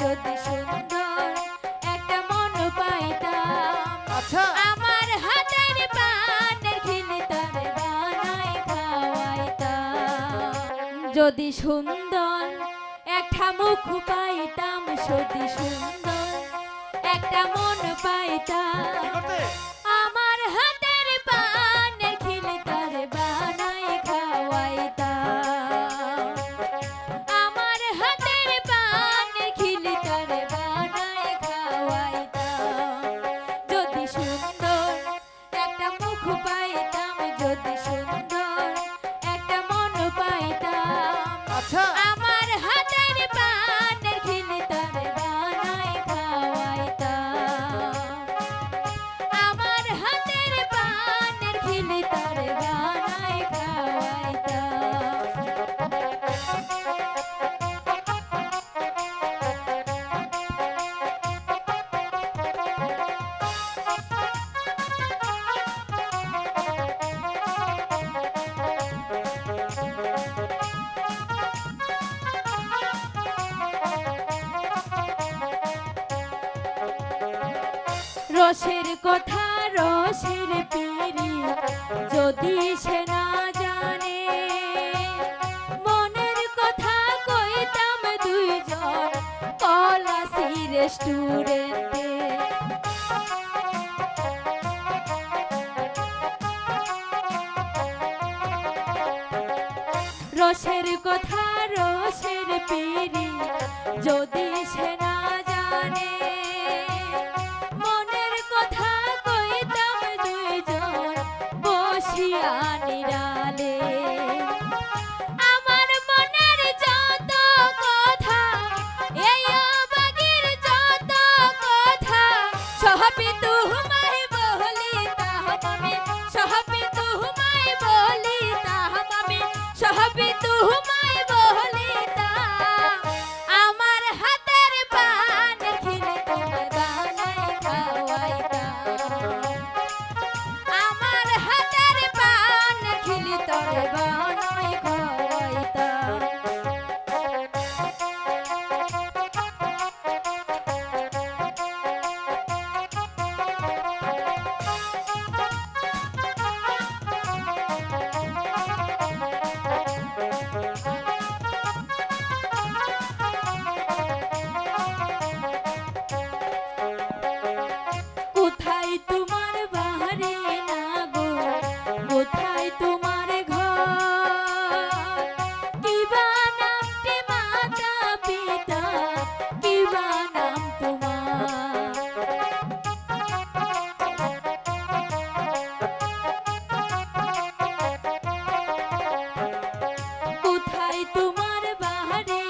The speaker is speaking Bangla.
যদি সুন্দর একটা মন পাইতাম। আচ্ছা। আমার যদি সুন্দর একটা মুখ পাইতাম সতি সুন্দর একটা মন পাইতাম। সুন্দর একটা মুখ রসের কথা, রসের পিড়ি যদি সে না জানে। মনের কথা কইতাম দুইজন পলাসি রেস্টুরেন্টে রসের কথা, রসের পিড়ি যদি আমার মনের কথা কথা, সহাপি তুমাই বলি তাহা মামি আমার হাতের পান খিলে তোমার দানায় খাওয়াই তোমার বাহারে